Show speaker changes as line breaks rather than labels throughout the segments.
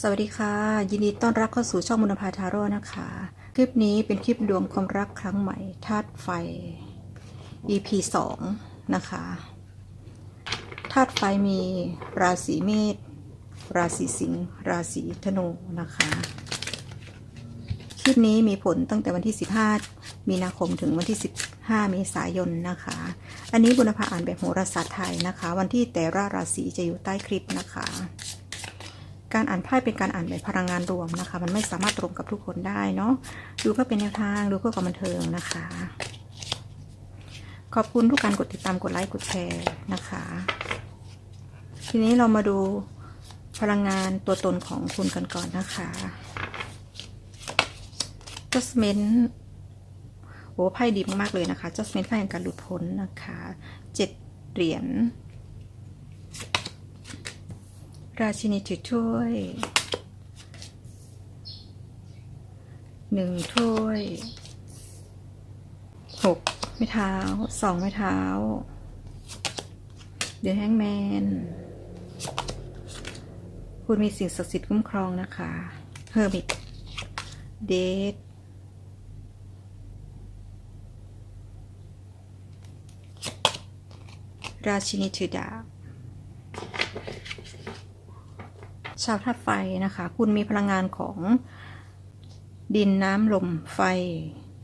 สวัสดีค่ะ ยินดีต้อนรับเข้าสู่ช่องมุนภาทาโร่นะคะ คลิปนี้เป็นคลิปดวงความรักครั้งใหม่ธาตุไฟ EP 2 นะคะธาตุไฟมีราศีเมษราศีสิงห์ราศีธนูนะคะ คลิปนี้มีผลตั้งแต่วันที่ 15 มีนาคมถึงวันที่ 15 เมษายนนะคะ อันนี้บุญภาอ่านแบบโหราศาสตร์ไทยนะคะ วันที่แต่ละราศีจะอยู่ใต้คลิปนะคะ การอ่านไพ่เป็นการอ่านแบบพลังงานรวมนะคะ มันไม่สามารถตรงกับทุกคนได้เนาะดูเพื่อเป็นแนวทางดูเพื่อความบันเทิงนะคะ ขอบคุณทุกการกดติดตามกดไลค์กดแชร์นะคะ ทีนี้เรามาดูพลังงานตัวตนของคุณกันก่อนนะคะ Judgment โอ้ไพ่ดีมากๆเลยนะคะ Judgment ไพ่แห่งการหลุดพ้นนะคะเจ็ดเหรียญ ราชินีถือถ้วยหนึ่งถ้วยหกไม้เท้าสองไม้เท้า เดือะแฮงแมน คุณมีสิ่งศักดิ์สิทธิ์คุ้มครองนะคะเฮอร์มิตเดทราชินีถือดาบ ชาวธาตุไฟนะคะ คุณมีพลังงานของดินน้ำลมไฟ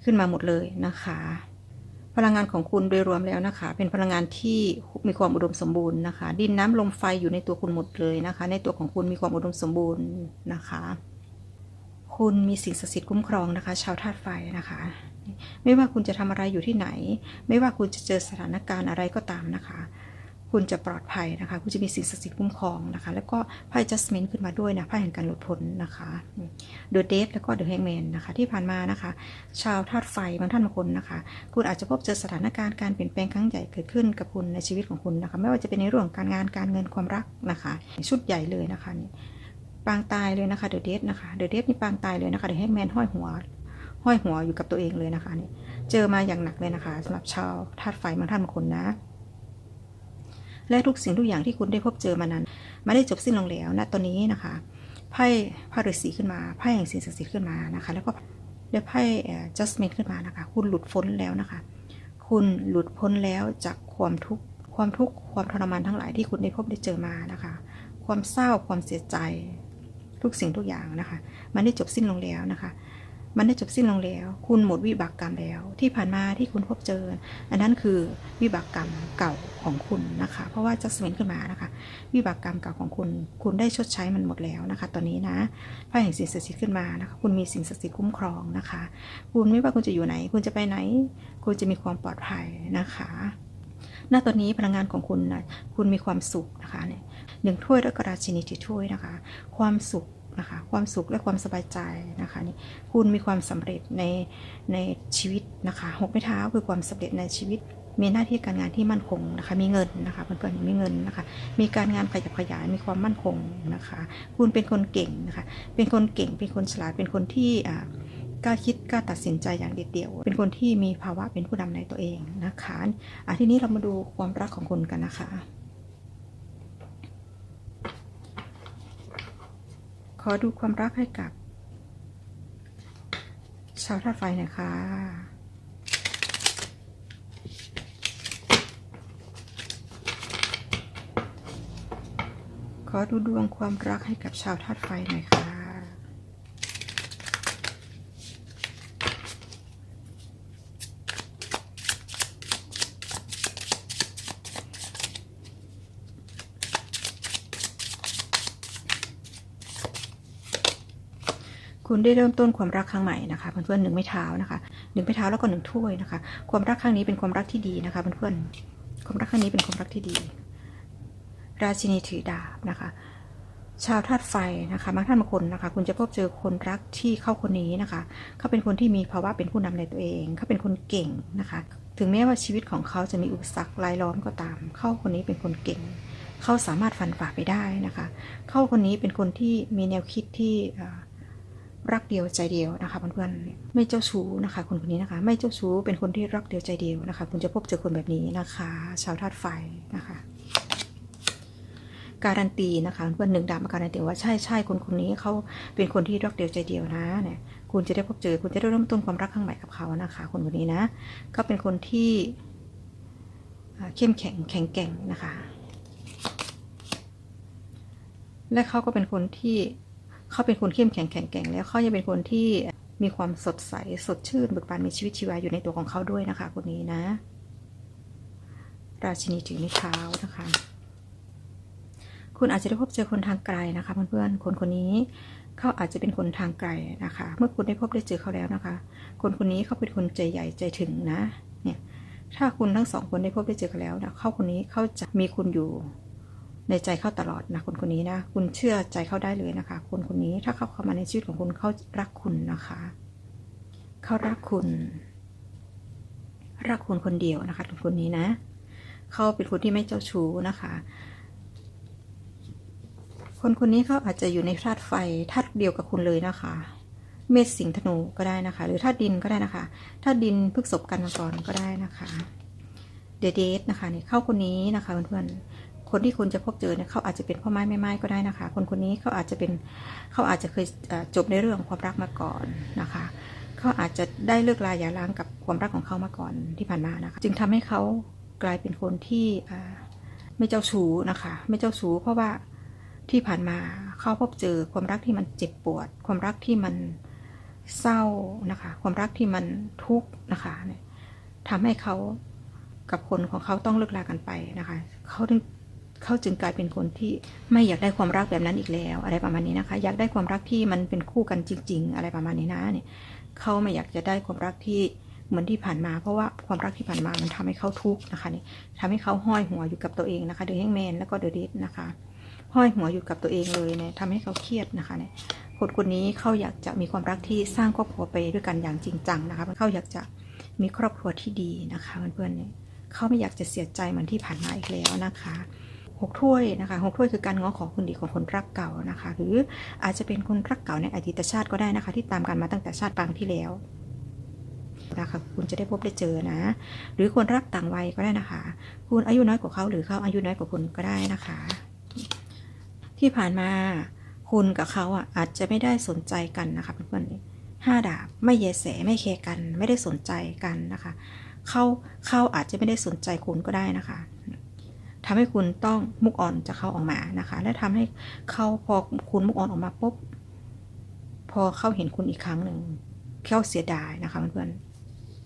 ขึ้นมาหมดเลยนะคะ พลังงานของคุณโดยรวมแล้วนะคะ เป็นพลังงานที่มีความอุดมสมบูรณ์นะคะ ดินน้ำลมไฟอยู่ในตัวคุณหมดเลยนะคะ ในตัวของคุณมีความอุดมสมบูรณ์นะคะ คุณมีสิ่งศักดิ์สิทธิ์คุ้มครองนะคะ ชาวธาตุไฟนะคะ ไม่ว่าคุณจะทำอะไรอยู่ที่ไหน ไม่ว่าคุณจะเจอสถานการณ์อะไรก็ตามนะคะ คุณจะปลอดภัยนะคะ คุณจะมีสิ่งศักดิ์สิทธิ์คุ้มครองนะคะ แล้วก็ไพ่ adjustment ขึ้นมาด้วยนะไพ่แห่งการหลุดพ้นนะคะ The Death แล้วก็ The Hangman นะคะที่ผ่านมานะคะ ชาวธาตุไฟบางท่านบางคนนะคะ คุณอาจจะพบเจอสถานการณ์การเปลี่ยนแปลงครั้งใหญ่เกิดขึ้นกับคุณในชีวิตของคุณนะคะ ไม่ว่าจะเป็นในเรื่องการงานการเงินความรักนะคะ ชุดใหญ่เลยนะคะนี่ปางตายเลยนะคะ The Death นะคะ The Death นี่ปางตายเลยนะคะ The Hangman ห้อยหัวห้อยหัวอยู่กับตัวเองเลยนะคะนี่เจอมาอย่างหนักเลยนะคะสำหรับชาวธาตุไฟบางท่านบางคนนะ และทุกสิ่งทุกอย่างที่คุณได้พบเจอมานั้นไม่ได้จบสิ้นลงแล้วนะตอนนี้นะคะไพ่พระฤาษีขึ้นมาไพ่แห่งสิ่งศักดิ์สิทธิ์ขึ้นมานะคะ แล้วก็ได้ไพ่ adjustment ขึ้นมานะคะ คุณหลุดพ้นแล้วนะคะ คุณหลุดพ้นแล้วจากความทุกข์ความทุกข์ความทรมานทั้งหลายที่คุณได้พบได้เจอมานะคะ ความเศร้าความเสียใจทุกสิ่งทุกอย่างนะคะ มันได้จบสิ้นลงแล้วนะคะ มันได้จบสิ้นลงแล้ว คุณหมดวิบากกรรมแล้ว ที่ผ่านมาที่คุณพบเจอ อันนั้นคือวิบากกรรมเก่าของคุณนะคะ เพราะว่าจะสเวนขึ้นมานะคะ วิบากกรรมเก่าของคุณ คุณได้ชดใช้มันหมดแล้วนะคะ ตอนนี้นะไพ่แห่งสิ่งศักดิ์สิทธิ์ขึ้นมานะคะ คุณมีสิ่งศักดิ์สิทธิ์คุ้มครองนะคะ คุณไม่ว่าคุณจะอยู่ไหน คุณจะไปไหน คุณจะมีความปลอดภัยนะคะณตอนนี้พลังงานของคุณนะคุณมีความสุขนะคะเนี่ยหนึ่งถ้วยแล้วก็ราชินีถือถ้วยนะคะ ความสุข นะคะ ความสุขและความสบายใจนะคะนี่คุณมีความสำเร็จในในชีวิตนะคะหกไม้เท้าคือความสำเร็จในชีวิต มีหน้าที่การงานที่มั่นคงนะคะ มีเงินนะคะเพื่อนๆมีเงินนะคะ มีการงานขยับขยายมีความมั่นคงนะคะ คุณเป็นคนเก่งนะคะ เป็นคนเก่ง เป็นคนฉลาด เป็นคนที่อ่ากล้าคิดกล้าตัดสินใจอย่างเด็ดเดี่ยว เป็นคนที่มีภาวะเป็นผู้นำในตัวเองนะคะอะทีนี้เรามาดูความรักของคุณกันนะคะ ขอดูความรักให้กับ ชาวธาตุไฟหน่อยค่ะขอดูดวงความรักให้กับชาวธาตุไฟหน่อยค่ะ คุณได้เริ่มต้นความรักครั้งใหม่นะคะเพื่อนๆหนึ่งไม่เท้านะคะหนึ่งไม่เท้าแล้วก็หนึ่งถ้วยนะคะ ความรักครั้งนี้เป็นความรักที่ดีนะคะเพื่อนๆความรักครั้งนี้เป็นความรักที่ดี ราชินีถือดาบนะคะชาวธาตุไฟนะคะบางท่านบางคนนะคะ คุณจะพบเจอคนรักที่เข้าคนนี้นะคะ เขาเป็นคนที่มีภาวะเป็นผู้นำในตัวเอง เขาเป็นคนเก่งนะคะ ถึงแม้ว่าชีวิตของเขาจะมีอุปสรรครายล้อมก็ตาม เข้าคนนี้เป็นคนเก่ง เขาสามารถฟันฝ่าไปได้นะคะ เข้าคนนี้เป็นคนที่มีแนวคิดที่ รักเดียวใจเดียวนะคะเพื่อนๆไม่เจ้าชู้นะคะ คนคนนี้นะคะ ไม่เจ้าชู้เป็นคนที่รักเดียวใจเดียวนะคะ คุณจะพบเจอคนแบบนี้นะคะ ชาวธาตุไฟนะคะ การันตีนะคะเพื่อนหนึ่งดาวมาการันตีว่าใช่ใช่คนคนนี้เขาเป็นคนที่รักเดียวใจเดียวนะเนี่ยคุณจะได้พบเจอคุณจะได้เริ่มต้นความรักครั้งใหม่กับเขานะคะ คนคนนี้นะเขาเป็นคนที่เข้มแข็งแข็งแกร่งนะคะ และเขาก็เป็นคนที่ เขาเป็นคนเข้มแข็งแข็งแกร่งแล้วเขายังเป็นคนที่มีความสดใสสดชื่นเบิกบานมีชีวิตชีวาอยู่ในตัวของเขาด้วยนะคะ คนนี้นะ ราชินีถือไม้เท้านะคะ คุณอาจจะได้พบเจอคนทางไกลนะคะเพื่อนๆคนคนนี้เขาอาจจะเป็นคนทางไกลนะคะ เมื่อคุณได้พบได้เจอเขาแล้วนะคะ คนคนนี้เขาเป็นคนใจใหญ่ใจถึงนะ เนี่ย ถ้าคุณทั้งสองคนได้พบได้เจอกันแล้วนะเขาคนนี้เขาจะมีคุณอยู่ ในใจเขาตลอดนะคนคนนี้นะ คุณเชื่อใจเขาได้เลยนะคะ คนคนนี้ถ้าเขาเข้ามาในชีวิตของคุณเขารักคุณนะคะเขารักคุณ รักคุณคนเดียวนะคะคนคนนี้นะเขาเป็นคนที่ไม่เจ้าชู้นะคะ คนคนนี้เขาอาจจะอยู่ในธาตุไฟธาตุเดียวกับคุณเลยนะคะ เมษสิงห์ธนูก็ได้นะคะ หรือธาตุดินก็ได้นะคะธาตุดินพึกศพกันมาก่อนก็ได้นะคะเดเดทนะคะเนี่ยเข้าคนนี้นะคะเพื่อนๆ คนที่คุณจะพบเจอเนี่ยเขาอาจจะเป็นพ่อไม้แม่ไม้ก็ได้นะคะ คนคนนี้เขาอาจจะเป็นเขาอาจจะเคยจบในเรื่องความรักมาก่อนนะคะเขาอาจจะได้เลิกลาอย่าล้างกับความรักของเขามาก่อนที่ผ่านมานะคะจึงทำให้เขากลายเป็นคนที่ไม่เจ้าชู้นะคะ ไม่เจ้าชู้เพราะว่าที่ผ่านมาเขาพบเจอความรักที่มันเจ็บปวด ความรักที่มันเศร้านะคะ ความรักที่มันทุกข์นะคะเนี่ยทำให้เขากับคนของเขาต้องเลิกลากันไปนะคะเขาถึง เขาจึงกลายเป็นคนที่ไม่อยากได้ความรักแบบนั้นอีกแล้ว อะไรประมาณนี้นะคะ อยากได้ความรักที่มันเป็นคู่กันจริง ๆ อะไรประมาณนี้นะเนี่ยเขาไม่อยากจะได้ความรักที่เหมือนที่ผ่านมา เพราะว่าความรักที่ผ่านมามันทำให้เขาทุกข์นะคะนี่ทำให้เขาห้อยหัวอยู่กับตัวเองนะคะเดอะแฮงแมนแล้วก็เดอะเดทนะคะ ห้อยหัวอยู่กับตัวเองเลยเนี่ยทำให้เขาเครียดนะคะเนี่ยคนคนนี้เขาอยากจะมีความรักที่สร้างครอบครัวไปด้วยกันอย่างจริงจังนะคะเขาอยากจะมีครอบครัวที่ดีนะคะเพื่อนๆเนี่ยเขาไม่อยากจะเสียใจเหมือนที่ผ่านมาอีกแล้วนะคะ หกถ้วยนะคะหกถ้วยคือการง้อของคนดีของคนรักเก่านะคะ หรืออาจจะเป็นคนรักเก่าในอดีตชาติก็ได้นะคะ ที่ตามกันมาตั้งแต่ชาติปางที่แล้วนะคะคุณจะได้พบได้เจอนะ หรือคนรักต่างวัยก็ได้นะคะ คุณอายุน้อยกว่าเขาหรือเขาอายุน้อยกว่าคุณก็ได้นะคะ ที่ผ่านมาคุณกับเขาอะอาจจะไม่ได้สนใจกันนะคะเพื่อนๆห้าดาบไม่เยแสไม่เคกัน ไม่ได้สนใจกันนะคะเขาเขาอาจจะไม่ได้สนใจคุณก็ได้นะคะ ทำให้คุณต้องมุกอ่อนจะเข้าออกมานะคะ และทำให้เขาพอคุณมุกอ่อนออกมาปุ๊บพอเขาเห็นคุณอีกครั้งหนึ่งเขาเสียดายนะคะเพื่อน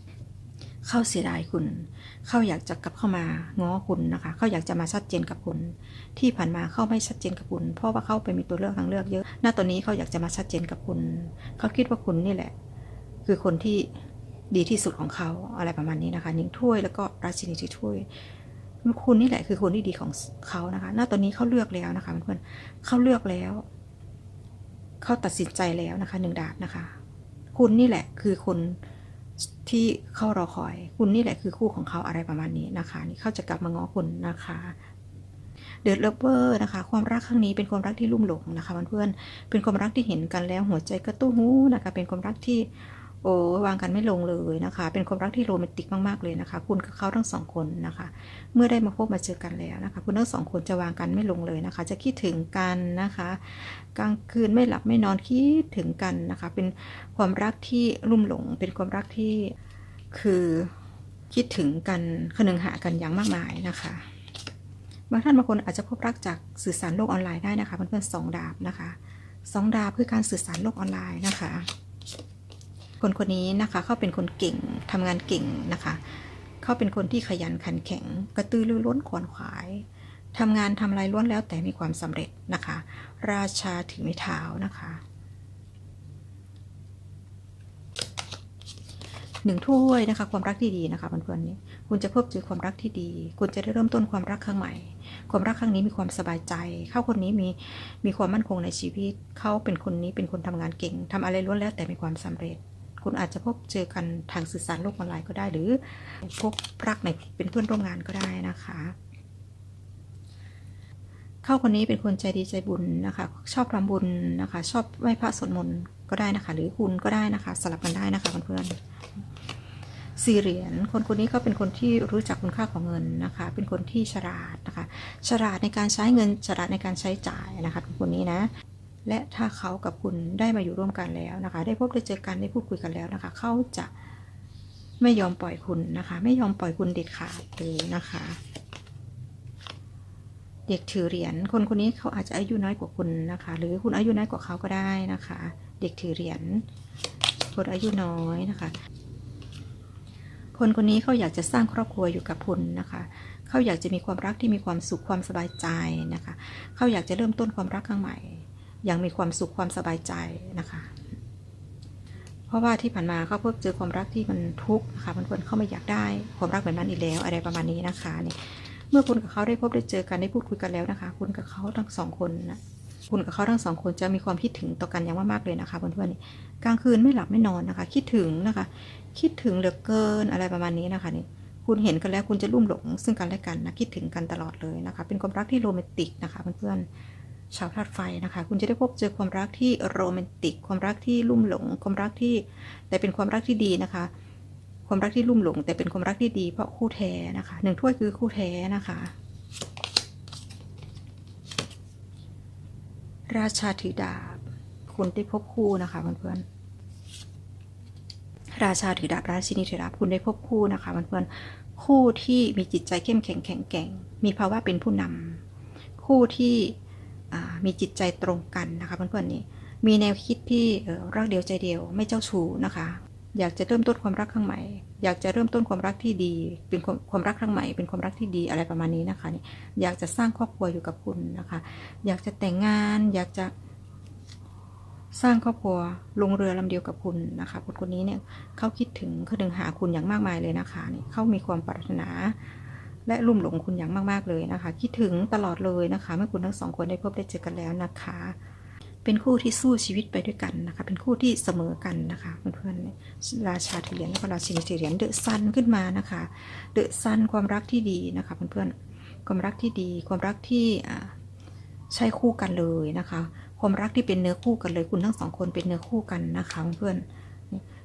ๆเขาเสียดายคุณ เขาอยากจะกลับเข้ามาง้อคุณนะคะ เขาอยากจะมาชัดเจนกับคุณ ที่ผ่านมาเขาไม่ชัดเจนกับคุณ เพราะว่าเขาไปมีตัวเลือกทางเลือกเยอะ ณ ตอนนี้เขาอยากจะมาชัดเจนกับคุณ เขาคิดว่าคุณนี่แหละ คือคนที่ดีที่สุดของเขาอะไรประมาณนี้นะคะ นิ่งถ้วยแล้วก็ราชินีถ้วย คุณนี่แหละคือคนที่ดีของเขานะคะ ณ ตอนนี้เขาเลือกแล้วนะคะเพื่อนๆเขาเลือกแล้ว เขาตัดสินใจแล้วนะคะหนึ่งดาบนะคะ คุณนี่แหละคือคนที่เขารอคอย คุณนี่แหละคือคู่ของเขาอะไรประมาณนี้นะคะ นี่เขาจะกลับมาง้อคุณนะคะเดอะเลเวอร์นะคะ ความรักครั้งนี้เป็นความรักที่ลุ่มหลงนะคะเพื่อนๆเป็นความรักที่เห็นกันแล้วหัวใจกระตุ้นหูนะคะ เป็นความรักที่ โอ้วางกันไม่ลงเลยนะคะ เป็นความรักที่โรแมนติกมากๆเลยนะคะ คุณกับเขาทั้งสองคนนะคะ เมื่อได้มาพบมาเจอกันแล้วนะคะ คุณทั้งสองคนจะวางกันไม่ลงเลยนะคะ จะคิดถึงกันนะคะ กลางคืนไม่หลับไม่นอนคิดถึงกันนะคะ เป็นความรักที่ลุ่มหลง เป็นความรักที่คือคิดถึงกันคนึงหากันอย่างมากมายนะคะบางท่านบางคนอาจจะพบรักจากสื่อสารโลกออนไลน์ได้นะคะเพื่อนๆสองดาบนะคะสองดาบคือการสื่อสารโลกออนไลน์นะคะ คนคนนี้นะคะเขาเป็นคนเก่งทำงานเก่งนะคะเขาเป็นคนที่ขยันขันแข็ง กระตือรือร้นขวนขวายทำงานทำอะไรล้วนแล้วแต่มีความสำเร็จนะคะ ราชาถือไม้เท้านะคะหนึ่งถ้วยนะคะ ความรักที่ดีนะคะเพื่อนๆนี้คุณจะพบเจอความรักที่ดี คุณจะได้เริ่มต้นความรักครั้งใหม่ ความรักครั้งนี้มีความสบายใจ เขาคนนี้มีมีความมั่นคงในชีวิต เขาเป็นคนนี้เป็นคนทำงานเก่งทำอะไรล้วนแล้วแต่มีความสำเร็จ คุณอาจจะพบเจอกันทางสื่อสารโลกออนไลน์ก็ได้ หรือพบรักในเป็นเพื่อนร่วมงานก็ได้นะคะ เข้าคนนี้เป็นคนใจดีใจบุญนะคะ ชอบทำบุญนะคะ ชอบไหว้พระสวดมนต์ก็ได้นะคะ หรือคุณก็ได้นะคะ สลับกันได้นะคะเพื่อนๆสี่เหรียญคนคนนี้ก็เป็นคนที่รู้จักคุณค่าของเงินนะคะ เป็นคนที่ฉลาดนะคะ ฉลาดในการใช้เงินฉลาดในการใช้จ่ายนะคะคนคนนี้นะ และถ้าเขากับคุณได้มาอยู่ร่วมกันแล้วนะคะ ได้พบได้เจอกันได้พูดคุยกันแล้วนะคะ เขาจะไม่ยอมปล่อยคุณนะคะ ไม่ยอมปล่อยคุณเด็ดขาดเลยนะคะ เด็กถือเหรียญคนคนนี้เขาอาจจะอายุน้อยกว่าคุณนะคะ หรือคุณอายุน้อยกว่าเขาก็ได้นะคะ เด็กถือเหรียญคนอายุน้อยนะคะ คนคนนี้เขาอยากจะสร้างครอบครัวอยู่กับคุณนะคะเขาอยากจะมีความรักที่มีความสุขความสบายใจนะคะเขาอยากจะเริ่มต้นความรักครั้งใหม่ ย่างมีความสุขความสบายใจนะคะ เพราะว่าที่ผ่านมาเขาพบเจอความรักที่มันทุกข์นะคะบางคนเขาไม่อยากได้ความรักแบบนั้นอีกแล้ว อะไรประมาณนี้นะคะนี่เมื่อคุณกับเขาได้พบได้เจอกันได้พูดคุยกันแล้วนะคะ คุณกับเขาทั้งสองคนนะคุณกับเขาทั้งสองคนจะมีความคิดถึงต่อกันอย่างมากๆเลยนะคะเพื่อนๆกลางคืนไม่หลับไม่นอนนะคะ คิดถึงนะคะ คิดถึงเหลือเกินอะไรประมาณนี้นะคะนี่คุณเห็นกันแล้วคุณจะลุ่มหลงซึ่งกันและกันนะคิดถึงกันตลอดเลยนะคะ เป็นความรักที่โรแมนติกนะคะเพื่อนๆ ชาวธาตุไฟนะคะ คุณจะได้พบเจอความรักที่โรแมนติก ความรักที่ลุ่มหลง ความรักที่แต่เป็นความรักที่ดีนะคะ ความรักที่ลุ่มหลง แต่เป็นความรักที่ดีเพราะคู่แท้นะคะหนึ่งถ้วยคือคู่แท้นะคะ ราชาถือดาบ คุณได้พบคู่นะคะเพื่อนๆราชาถือดาบราชินีถือดาบคุณได้พบคู่นะคะเพื่อนๆคู่ที่มีจิตใจเข้มแข็งแข็งแกร่งมีภาวะเป็นผู้นำคู่ที่ มีจิตใจตรงกันนะคะเพื่อนๆนี่มีแนวคิดที่รักเดียวใจเดียวไม่เจ้าชู้นะคะ อยากจะเริ่มต้นความรักครั้งใหม่ อยากจะเริ่มต้นความรักที่ดี เป็นความรักครั้งใหม่ เป็นความรักที่ดีอะไรประมาณนี้นะคะนี่อยากจะสร้างครอบครัวอยู่กับคุณนะคะ อยากจะแต่งงาน อยากจะสร้างครอบครัวลงเรือลำเดียวกับคุณนะคะคนคนนี้เนี่ยเขาคิดถึงเขาดึงหาคุณอย่างมากมายเลยนะคะนี่เขามีความปรารถนา และลุ่มหลงคุณอย่างมากๆเลยนะคะ คิดถึงตลอดเลยนะคะ เมื่อคุณทั้งสองคนได้พบได้เจอกันแล้วนะคะ เป็นคู่ที่สู้ชีวิตไปด้วยกันนะคะ เป็นคู่ที่เสมอกันนะคะเพื่อนๆราชาเหรียญและราชินีเหรียญเดอะซันขึ้นมานะคะเดอะซันความรักที่ดีนะคะเพื่อนๆความรักที่ดี ความรักที่ใช่คู่กันเลยนะคะ ความรักที่เป็นเนื้อคู่กันเลย คุณทั้งสองคนเป็นเนื้อคู่กันนะคะเพื่อน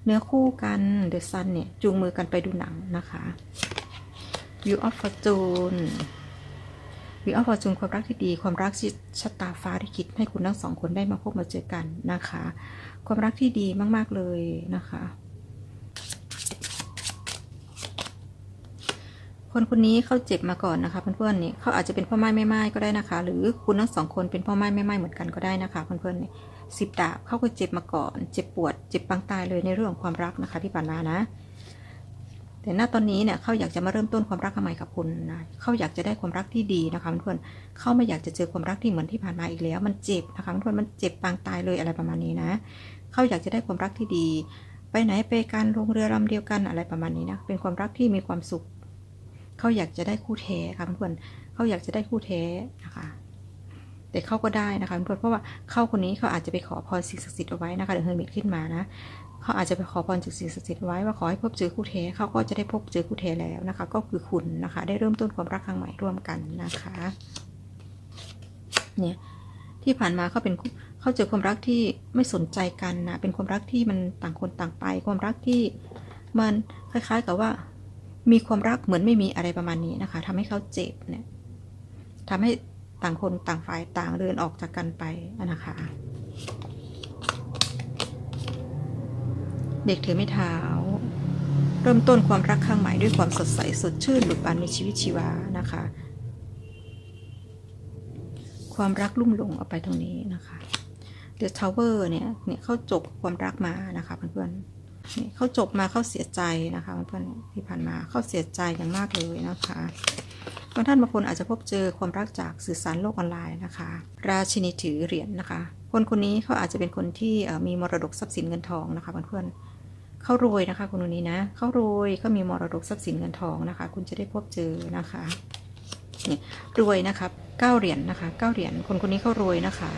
เนื้อคู่กันเดอะซันเนี่ยจูงมือกันไปดูหนังนะคะ View of Fortune View of Fortune ความรักที่ดี ความรักที่ชะตาฟ้าที่คิดให้คุณทั้งสองคนได้มาพบมาเจอกันนะคะ ความรักที่ดีมาก ๆ เลยนะคะ คนคนนี้เขาเจ็บมาก่อนนะคะ เพื่อนๆนี่เขาอาจจะเป็นพ่อไม้แม่ไม้ก็ได้นะคะ หรือคุณทั้งสองคนเป็นพ่อไม้แม่ไม้เหมือนกันก็ได้นะคะเพื่อนๆนี่สิบดาบเขาก็เจ็บมาก่อน เจ็บปวด เจ็บปางตายเลยในเรื่องของความรักนะคะที่ผ่านมานะ แต่ณตอนนี้เนี่ยเขาอยากจะมาเริ่มต้นความรักใหม่กับคุณนะเขาอยากจะได้ความรักที่ดีนะคะเพื่อนเขาไม่อยากจะเจอความรักที่เหมือนที่ผ่านมาอีกแล้ว มันเจ็บนะคะเพื่อนมันเจ็บปางตายเลยอะไรประมาณนี้นะเขาอยากจะได้ความรักที่ดี ไปไหนไปการลงเรือลำเดียวกันอะไรประมาณนี้นะเป็นความรักที่มีความสุขเขาอยากจะได้คู่แท้ค่ะเพื่อนเขาอยากจะได้คู่แท้นะคะแต่เขาก็ได้นะคะเพื่อนเพราะว่าเขาคนนี้เขาอาจจะไปขอพรสิ่งศักดิ์สิทธิ์เอาไว้นะคะเดี๋ยวเฮอร์มิตขึ้นมานะ เขาอาจจะไปขอพรจากสิ่งศักดิ์สิทธิ์ไว้ว่าขอให้พบเจอคู่แท้เขาก็จะได้พบเจอคู่แท้แล้วนะคะ ก็คือคุณนะคะ ได้เริ่มต้นความรักครั้งใหม่ร่วมกันนะคะ เนี่ยที่ผ่านมาเขาเป็นเขาเจอความรักที่ไม่สนใจกันนะเป็นความรักที่มันต่างคนต่างไป ความรักที่มันคล้าย ๆ กับว่า มีความรักเหมือนไม่มีอะไรประมาณนี้นะคะทำให้เขาเจ็บเนี่ยทำให้ต่างคนต่างฝ่ายต่างเดินออกจากกันไปนะคะ เด็กถือไม่เท้า เริ่มต้นความรักครั้งใหม่ด้วยความสดใสสดชื่นบุดบานมีชีวิตชีวานะคะ ความรักลุ่มหลงเอาไปตรงนี้นะคะ The Tower เนี่ยเนี่ยเขาจบความรักมานะคะเพื่อนๆนี่เขาจบมาเขาเสียใจนะคะเพื่อนๆที่ผ่านมาเขาเสียใจอย่างมากเลยนะคะบางท่านบางคนอาจจะพบเจอความรักจากสื่อสารโลกออนไลน์นะคะ ราชินีถือเหรียญนะคะ คนคนนี้เขาอาจจะเป็นคนที่มีมรดกทรัพย์สินเงินทองนะคะเพื่อนๆ เขารวยนะคะ คนคนนี้นะ เขารวยเขามีมรดกทรัพย์สินเงินทองนะคะ คุณจะได้พบเจอนะคะนี่รวยนะครับเก้าเหรียญนะคะเก้าเหรียญคนคนนี้เขารวยนะคะ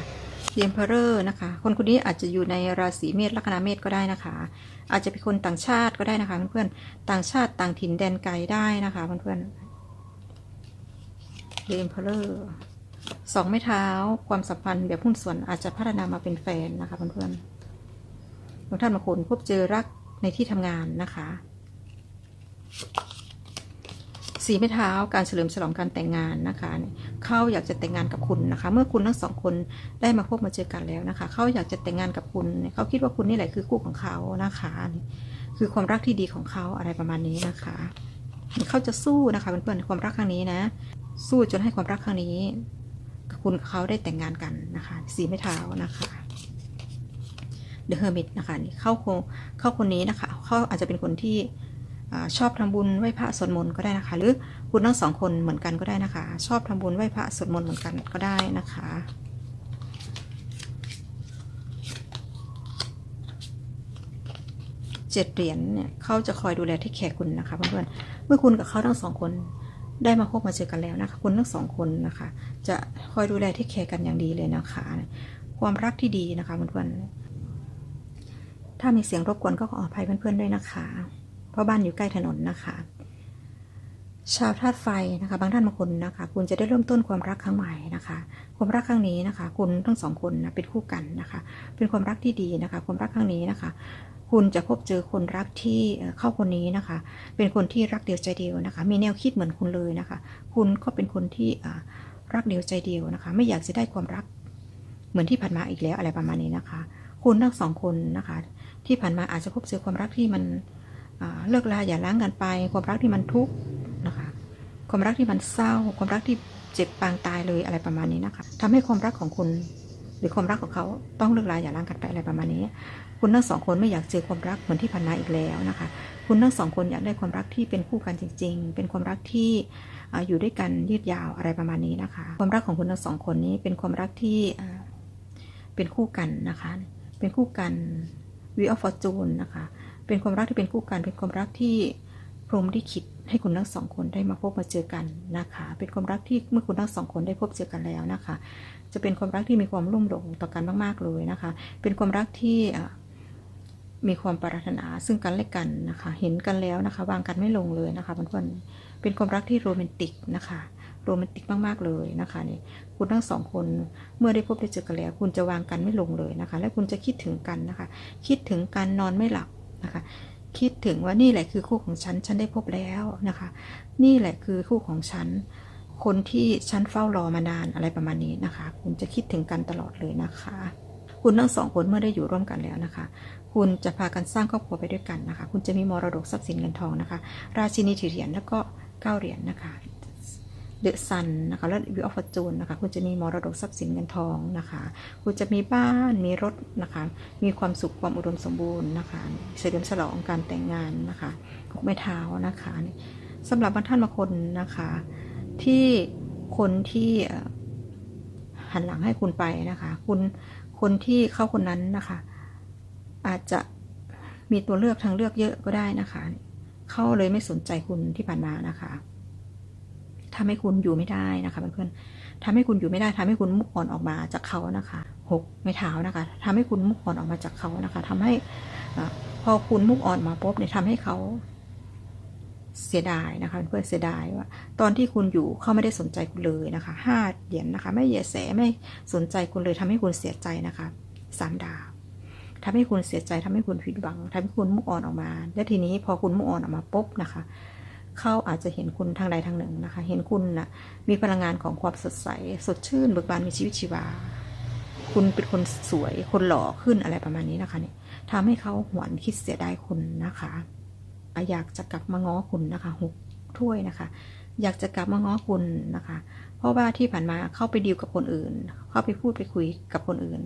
เดียมเพอร์นะคะ คนคนนี้อาจจะอยู่ในราศีเมษลัคนาเมษก็ได้นะคะ อาจจะเป็นคนต่างชาติก็ได้นะคะ เพื่อนๆต่างชาติต่างถิ่นแดนไกลได้นะคะเพื่อนๆเดียมเพอร์สองไม้เท้าความสัมพันธ์แบบหุ้นส่วนอาจจะพัฒนามาเป็นแฟนนะคะเพื่อนๆบางท่านบางคนพบเจอรัก ในที่ทำงานนะคะสีไม้เท้าการเฉลิมฉลองการแต่งงานนะคะเขาอยากจะแต่งงานกับคุณนะคะ เมื่อคุณทั้งสองคนได้มาพบมาเจอกันแล้วนะคะเขาอยากจะแต่งงานกับคุณเขาคิดว่าคุณนี่แหละคือคู่ของเขานะคะ คือความรักที่ดีของเขาอะไรประมาณนี้นะคะเขาจะสู้นะคะเพื่อนๆความรักครั้งนี้นะ สู้จนให้ความรักครั้งนี้ คุณเขาได้แต่งงานกันนะคะ สีไม้เท้านะคะ เดอะเฮอร์มิตนะคะเข้าคงเข้าคนนี้นะคะเขาอาจจะเป็นคนที่ชอบทำบุญไหว้พระสวดมนต์ก็ได้นะคะ หรือคุณทั้งสองคนเหมือนกันก็ได้นะคะ ชอบทำบุญไหว้พระสวดมนต์เหมือนกันก็ได้นะคะเจ็ดเหรียญเนี่ยเขาจะคอยดูแลที่แขกคุณนะคะเพื่อนๆเมื่อคุณกับเขาทั้งสองคนได้มาพบมาเจอกันแล้วนะคะคุณทั้งสองคนนะคะ จะคอยดูแลที่แขกกันอย่างดีเลยนะคะ ความรักที่ดีนะคะเพื่อนๆ ถ้ามีเสียงรบกวนก็ขออภัยเพื่อนๆด้วยนะคะ เพราะบ้านอยู่ใกล้ถนนนะคะ ชาวธาตุไฟนะคะ บางท่านบางคนนะคะ คุณจะได้เริ่มต้นความรักครั้งใหม่นะคะ ความรักครั้งนี้นะคะ คุณทั้งสองคนนะเป็นคู่กันนะคะ เป็นความรักที่ดีนะคะ ความรักครั้งนี้นะคะ คุณจะพบเจอคนรักที่เข้าคนนี้นะคะ เป็นคนที่รักเดียวใจเดียวนะคะ มีแนวคิดเหมือนคุณเลยนะคะ คุณก็เป็นคนที่รักเดียวใจเดียวนะคะ ไม่อยากจะได้ความรักเหมือนที่ผ่านมาอีกแล้วอะไรประมาณนี้นะคะ คุณทั้งสองคนนะคะ ที่ผ่านมาอาจจะพบเจอความรักที่มันเลิกลาอย่าล้างกันไป ความรักที่มันทุกข์นะคะ ความรักที่มันเศร้า ความรักที่เจ็บปางตายเลยอะไรประมาณนี้นะคะทำให้ความรักของคุณหรือความรักของเขาต้องเลิกลาอย่าล้างกันไปอะไรประมาณนี้ คุณทั้งสองคนไม่อยากเจอความรักเหมือนที่ผ่านมาอีกแล้วนะคะ คุณทั้งสองคนอยากได้ความรักที่เป็นคู่กันจริง ๆ เป็นความรักที่อยู่ด้วยกันยืดยาวอะไรประมาณนี้นะคะ ความรักของคุณทั้งสองคนนี้เป็นความรักที่เป็นคู่กันนะคะ เป็นคู่กันวีออฟฟอร์จูนนะคะ เป็นความรักที่เป็นคู่กัน เป็นความรักที่พรมที่คิดให้คุณทั้งสองคนได้มาพบมาเจอกันนะคะ เป็นความรักที่เมื่อคุณทั้งสองคนได้พบเจอกันแล้วนะคะ จะเป็นความรักที่มีความรุ่มหลงต่อกันมาก ๆ เลยนะคะ เป็นความรักที่มีความปรารถนาซึ่งกันและกันนะคะ เห็นกันแล้วนะคะ วางกันไม่ลงเลยนะคะเพื่อนๆเป็นความรักที่โรแมนติกนะคะ โรแมนติกมากๆเลยนะคะนี่คุณทั้งสองคนเมื่อได้พบได้เจอกันแล้ว คุณจะวางกันไม่ลงเลยนะคะ และคุณจะคิดถึงกันนะคะ คิดถึงการนอนไม่หลับนะคะ คิดถึงว่านี่แหละคือคู่ของฉัน ฉันได้พบแล้วนะคะ นี่แหละคือคู่ของฉัน คนที่ฉันเฝ้ารอมานานอะไรประมาณนี้นะคะ คุณจะคิดถึงกันตลอดเลยนะคะ คุณทั้งสองคนเมื่อได้อยู่ร่วมกันแล้วนะคะคุณจะพากันสร้างครอบครัวไปด้วยกันนะคะ คุณจะมีมรดกทรัพย์สินเงินทองนะคะ ราชินีถือเหรียญแล้วก็เก้าเหรียญนะคะ เดอะซันนะคะและวิวออฟฟอร์จูนนะคะคุณจะมีมรดกทรัพย์สินเงินทองนะคะ คุณจะมีบ้านมีรถนะคะ มีความสุขความอุดมสมบูรณ์นะคะเฉลิมฉลองการแต่งงานนะคะหกไม้เท้านะคะสำหรับบางท่านบางคนนะคะ ที่คนที่หันหลังให้คุณไปนะคะคุณคนที่เข้าคนนั้นนะคะ อาจจะมีตัวเลือกทางเลือกเยอะก็ได้นะคะ เข้าเลยไม่สนใจคุณที่ผ่านมานะคะ ทำให้คุณอยู่ไม่ได้นะคะเพื่อนๆทำให้คุณอยู่ไม่ได้ทำให้คุณมุกอ่อนออกมาจากเขานะคะหกไม่เท้านะคะทำให้คุณมุกอ่อนออกมาจากเขานะคะทำให้พอคุณมุกอ่อนมาปุ๊บเนี่ยทำให้เขาเสียดายนะคะเพื่อนเสียดายว่า ตอนที่คุณอยู่เขาไม่ได้สนใจคุณเลยนะคะห้าเหรียญนนะคะ ไม่เหยแสไม่สนใจคุณเลยทำให้คุณเสียใจนะคะสามดาวทำให้คุณเสียใจทำให้คุณผิดหวังทำให้คุณมุกอ่อนออกมา และทีนี้พอคุณมุกอ่อนออกมาปุ๊บนะคะ เขาอาจจะเห็นคุณทางใดทางหนึ่งนะคะ เห็นคุณนะมีพลังงานของความสดใส สดชื่นเบิกบานมีชีวิตชีวา คุณเป็นคนสวย คนหล่อขึ้นอะไรประมาณนี้นะคะเนี่ยทำให้เขาหวนคิดเสียดายคุณนะคะอยากจะกลับมาง้อคุณนะคะหกถ้วยนะคะ อยากจะกลับมาง้อคุณนะคะ เพราะว่าที่ผ่านมาเข้าไปดีลกับคนอื่น เข้าไปพูดไปคุยกับคนอื่น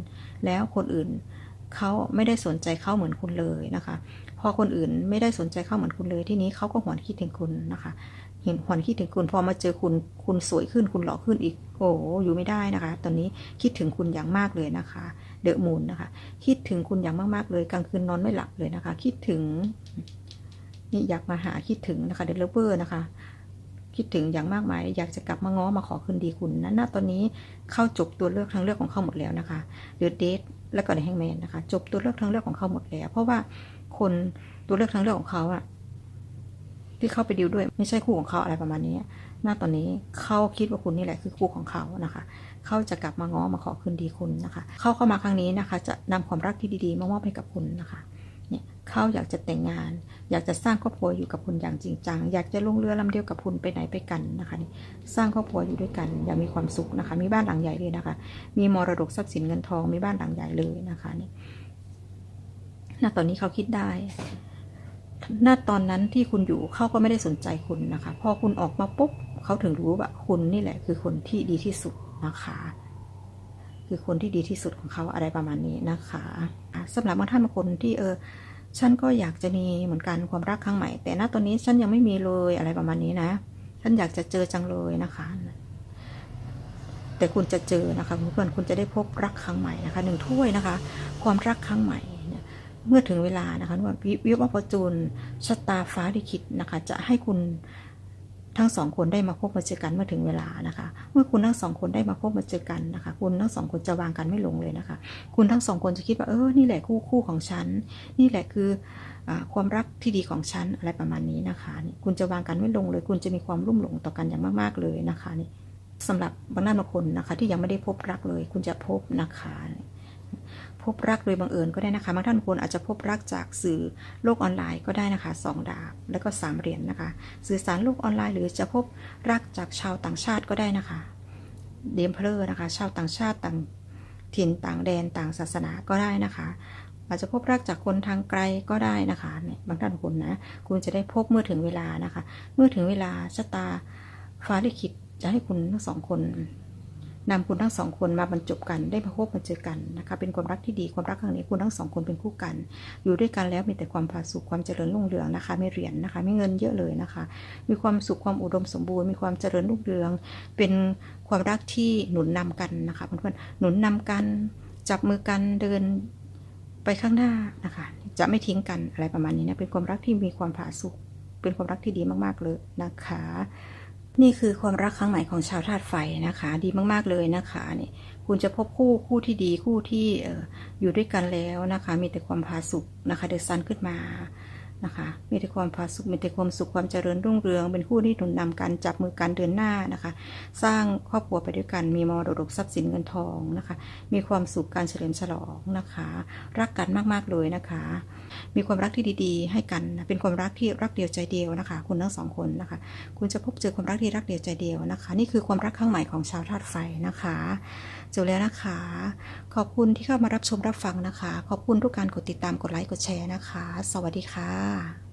แล้วคนอื่น เขาไม่ได้สนใจเขาเหมือนคุณเลยนะคะ พอคนอื่นไม่ได้สนใจเขาเหมือนคุณเลยที่นี้เขาก็หวนคิดถึงคุณนะคะเห็นหวนคิดถึงคุณพอมาเจอคุณคุณสวยขึ้นคุณหล่อขึ้นอีก โอ้อยู่ไม่ได้นะคะ ตอนนี้คิดถึงคุณอย่างมากเลยนะคะ เดอะมูนนะคะ คิดถึงคุณอย่างมากๆเลยกลางคืนนอนไม่หลับเลยนะคะ คิดถึงนี่อยากมาหาคิดถึงนะคะเดลเวอร์นะคะ คิดถึงอย่างมากมาย อยากจะกลับมาง้อมาขอคืนดีคุณนะณตอนนี้เข้าจบตัวเลือกทางเลือกของเขาหมดแล้วนะคะเดอะเดท แล้วก็ในแฮงแมนนะคะ จบตัวเลือกทางเลือกของเขาหมดแล้ว เพราะว่าคนตัวเลือกทางเลือกของเขาอะที่เข้าไปดิวด้วยไม่ใช่คู่ของเขาอะไรประมาณนี้หน้าตอนนี้เขาคิดว่าคุณนี่แหละคือคู่ของเขานะคะเขาจะกลับมาง้อมาขอคืนดีคุณนะคะ เข้าเข้ามาครั้งนี้นะคะ จะนำความรักที่ดีๆมามอบให้กับคุณนะคะ เนี่ยเขาอยากจะแต่งงาน อยากจะสร้างครอบครัวอยู่กับคุณอย่างจริงจัง อยากจะลงเรือลำเดียวกับคุณไปไหนไปกันนะคะสร้างครอบครัวอยู่ด้วยกัน อย่างมีความสุขนะคะ มีบ้านหลังใหญ่เลยนะคะ มีมรดกทรัพย์สินเงินทอง มีบ้านหลังใหญ่เลยนะคะนี่ณตอนนี้เขาคิดได้ณตอนนั้นที่คุณอยู่เขาก็ไม่ได้สนใจคุณนะคะ พอคุณออกมาปุ๊บเขาถึงรู้ว่าคุณนี่แหละ คือคนที่ดีที่สุดนะคะ คือคนที่ดีที่สุดของเขาอะไรประมาณนี้นะคะอะสำหรับบางท่านบางคนที่เออ ฉันก็อยากจะมีเหมือนกันความรักครั้งใหม่ แต่ณตอนนี้ฉันยังไม่มีเลยอะไรประมาณนี้นะ ฉันอยากจะเจอจังเลยนะคะ แต่คุณจะเจอนะคะเพื่อนคุณจะได้พบรักครั้งใหม่นะคะหนึ่งถ้วยนะคะ ความรักครั้งใหม่เมื่อถึงเวลานะคะว่าวิววัปจูนชะตาฟ้าดิคิตนะคะ จะให้คุณ ทั้งสองคนได้มาพบมาเจอกันเมื่อถึงเวลานะคะ เมื่อคุณทั้งสองคนได้มาพบมาเจอกันนะคะ คุณทั้งสองคนจะวางกันไม่ลงเลยนะคะ คุณทั้งสองคนจะคิดว่าเออนี่แหละคู่คู่ของฉัน นี่แหละคืออความรักที่ดีของฉันอะไรประมาณนี้นะคะนี่คุณจะวางกันไม่ลงเลย คุณจะมีความรุ่มหลงต่อกันอย่างมากๆเลยนะคะนี่สำหรับบางท่าบางคนนะคะ ที่ยังไม่ได้พบรักเลย คุณจะพบนะคะ พบรักโดยบังเอิญก็ได้นะคะบางท่านคนอาจจะพบรักจากสื่อโลกออนไลน์ก็ได้นะคะสองดาบแล้วก็สามเหรียญนนะคะ สื่อสารโลกออนไลน์ หรือจะพบรักจากชาวต่างชาติก็ได้นะคะเดมเพลอร์นะคะ ชาวต่างชาติต่างถิ่นต่างแดนต่างศาสนาก็ได้นะคะ อาจจะพบรักจากคนทางไกลก็ได้นะคะเนี่ยบางท่านคนนะคุณจะได้พบเมื่อถึงเวลานะคะ เมื่อถึงเวลาชะตาฟ้าลิขิตจะให้คุณทั้งสองคน นำคุณทั้งสองคนมาบรรจบกันได้มาพบมาเจอกันนะคะเป็นความรักที่ดีความรักครั้งนี้คุณทั้งสองคนเป็นคู่กัน อยู่ด้วยกันแล้วมีแต่ความผาสุกความเจริญรุ่งเรืองนะคะไม่เหรียญนะคะไม่เงินเยอะเลยนะคะ มีความสุขความอุดมสมบูรณ์มีความเจริญรุ่งเรือง เป็นความรักที่หนุนนำกันนะคะเพื่อนๆหนุนนำกัน จับมือกันเดินไปข้างหน้านะคะจะไม่ทิ้งกันอะไรประมาณนี้นะเป็นความรักที่มีความผาสุกเป็นความรักที่ดีมากๆเลยนะคะ นี่คือความรักครั้งใหม่ของชาวธาตุไฟนะคะ ดีมากๆเลยนะคะนี่คุณจะพบคู่คู่ที่ดีคู่ที่อยู่ด้วยกันแล้วนะคะ มีแต่ความพาสุขนะคะเดือดซันขึ้นมา นะคะ มีแต่ความผาสุกมีแต่ความสุขความเจริญรุ่งเรือง เป็นคู่ที่หนุนนำกันจับมือกันเดินหน้านะคะ สร้างครอบครัวไปด้วยกัน มีมรดกทรัพย์สินเงินทองนะคะ มีความสุขการเฉลิมฉลองนะคะ รักกันมากๆเลยนะคะ มีความรักที่ดีๆ ให้กันเป็นความรักที่รักเดียวใจเดียวนะคะ คุณทั้งสองคนนะคะ คุณจะพบเจอความรักที่รักเดียวใจเดียวนะคะ นี่คือความรักครั้งใหม่ของชาวธาตุไฟนะคะ จบแล้วนะคะ ขอบคุณที่เข้ามารับชมรับฟังนะคะ ขอบคุณทุกการกดติดตามกดไลค์กดแชร์นะคะ สวัสดีค่ะ